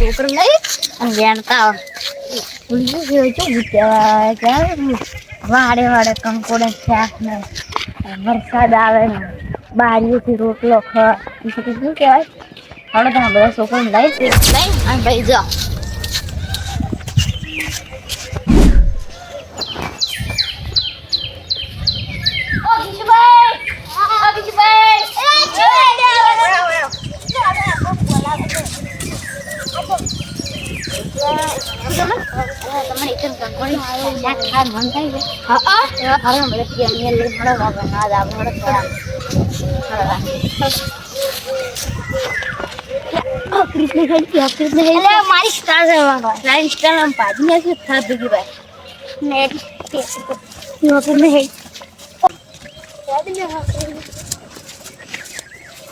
છોકરો લઈ અને વેણતા ભૂલી ગયો છો કહેવાય? કે વાડે વાડે કંકોડે શાક વરસાદ આવે ને બારીઓથી રોટલો ખ શું કહેવાય? હવે તમે બધા છોકરો લઈ લઈ અને ભાઈ જાઓ ઓ કિશુભાઈ ઓ કિશુભાઈ તમારે એક કંકોડી શાક ખાવાનું મન થાય છે હા હા હવે મને ત્યાં લઈ મળો બાબા ના જ આપણે થોડા કૃષ્ણ ખાઈ ગયા કૃષ્ણ ખાઈ ગયા મારી સ્ટાર મારી સ્ટાર આમ પાછી નાખી થા ભેગી ભાઈ. નેટ યો કૃષ્ણ ખાઈ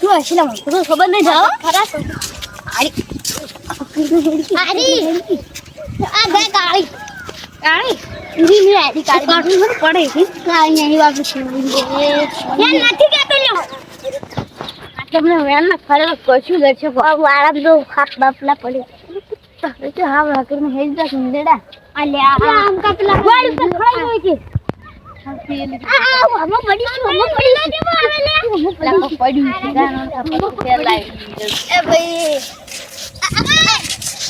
તું હશે ને મને તો ખબર નહીં જાઓ. ખરા આરી આરી આ બે કાળી કાળી ઈ મે આડી કાળી કાઢું મને પડે છે કાળી નહીં વાપરું છું. યાર નથી કેતો લ્યો. તમને વેન ના ખરે કશું લેશે વાળા દો હાથ બાપલા પડે. તો હા વાકર ને હેજ દા સુંદડા આમ કા પેલા વાળ ઉપર ખડાઈ હોય કે આ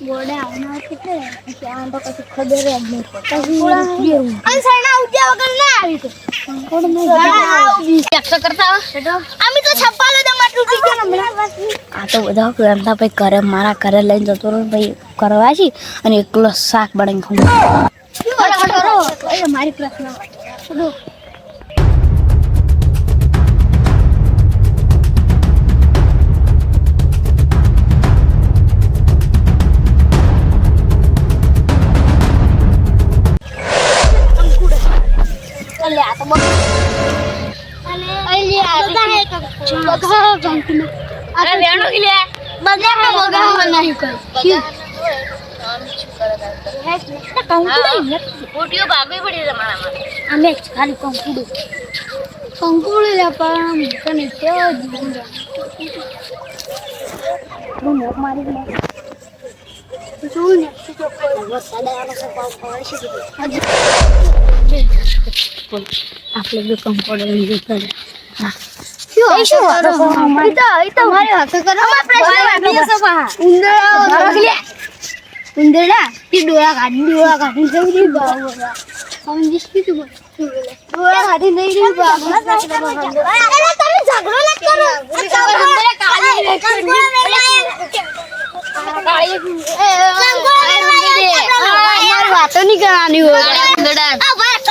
સોના કંકોડા કંકોડા ગોડે આવના છે કે આમ તો કશું ખબર જ નહીં પડતી અને સરના ઉદ્યા વગર ના આવી તો કંકોડ મે વ્યક્ત કરતા અમે તો છપ્પા લે દમા તૂટી ગયો. ને આ તો બધા કરતા ભાઈ ઘરે મારા ઘરે લઈને જતો રહ્યો ભાઈ કરવા છે. અને એકલો શાક બનાવી ખાઉં. મારી પ્રશ્ન અલ્યા તો બહુ અલ્યા બગા કંકુના અરે વેણો કે લે. બગા બગા પોટીઓ ભાગવી પડી તમારામાં અમે ખાલી કંકુડું. કંકુડું લે પણ તને કેવો જીવન મોક મારી લે. શું ને વરસાદ આવ્યો છે પાવ પડે છે આપણે બે કંકોડો લઈ કરે ઉંદરડા તે ડોળા કાઢી ડોળા કાઢી નહીં બાબુ સમજીશ કીધું ડોળા કાઢી નહીં રહ્યું બાબુ તમે ઝઘડો વાતો નહીં કરવાની. હોય વાતો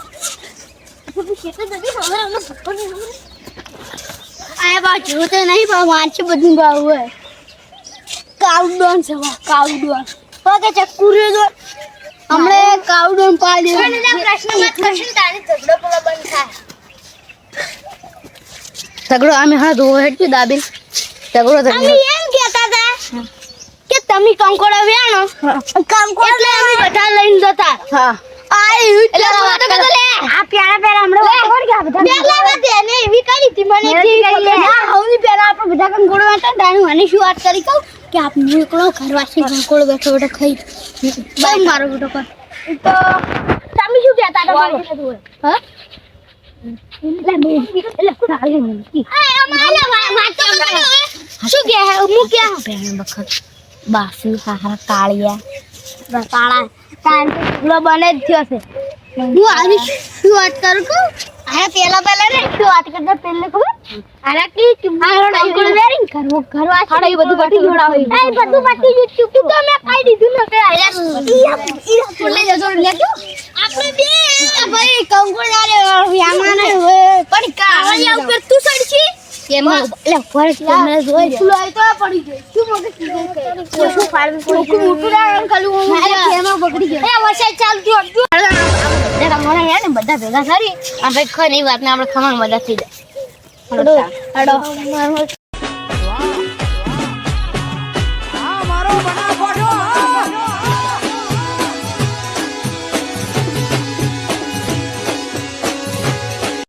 સો મારે તી નહીં પણ મારશે બધું બાવ હોય કાઉડોન છે વા કાઉડોન પગે ચક્કુરે દો હમણે કાઉડોન પાડી પ્રશ્ન મત કરશું તારી ઝઘડો પેલો બંધ થાય ઝઘડો આમે હા ધોવો હેડ્યું દાબીન ઝઘડો અમે એમ કહેતા હતા કે તમે કંકોડા વ્યાણો. એટલે અમે બધા લઈને જતા. હા. આ એવું જ એટલે વાત વાત કરો. કરો. આ પ્યારા પ્યારા હમણાં વાત ખબર કે આ બધા પહેલા વાત એને એવી કરી હતી મને મેં જેવી કરી કરી લે. ના હવની પહેલા આપણે બધા કંકોડો વાંચતા ને તાણી મને શું વાત કરી કહું કે આપણે એકલો ઘરવાસી કંકોડો બેઠો બેઠો ખાઈ બાય મારો બેટો કર તો તમે શું કહેતા હતા બોલો હા એટલે મેં- એટલે સારી મને. આ અમારે વા- વાતો કરો હવે. શું કહે હે? હું ક્યાં ભેણ બખત બાસી હારા કાળિયા તાળા ટાઈમ તો બને જ થયો છે. હું આવી શું વાત કરું છું? અરે પેલા પેલા રે શું વાત કરતા પેલે ખબર? અરે કે મારો કંકોડો વેરિંગ કરવો ઘરવા આ એ બધું પતી ગયું. આ બધું પતી ગયું ચૂકું તો મેં ખાઈ દીધું ને કે અરે ઈરા ઈરા છોડને લે લેજો આપણે બે ભાઈ કંકોડા રે યામાને પડી કા ઉપર તું સડછી એમાં એટલે ફરક તમને જોઈ લે. પેલો તો પડી ગયો શું મગજ શું ફાડવું પડી મોટું રાણ ખાલી હું મારે કેનો બગડી ગયો. એ ચાલુ બધા ને ભેગા કરી. આ ભાઈ ખરી વાત ને આપણે ખમણ બધા થઈ જાય